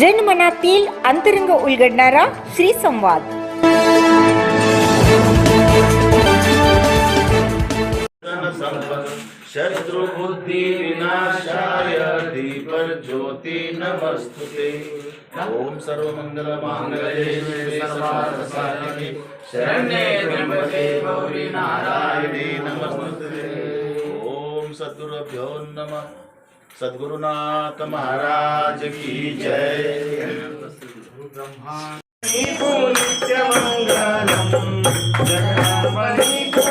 जनमनातील अंतरंग उलगडणारा श्री संवाद शत्रुबुद्धि विनाशाय दीपर ज्योति नमस्तुते ओम सर्वमंगल मांगल्ये शिवे सर्वार्थ साधिके शरण्ये त्र्यंबके गौरी नारायणे सद्गुरुभ्यो नम। सद्गुरुनाथ महाराज की जय। नित्यमङ्गलम् जगन्मणिकु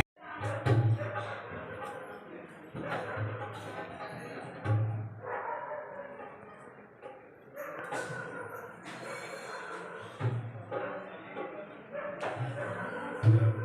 Amen.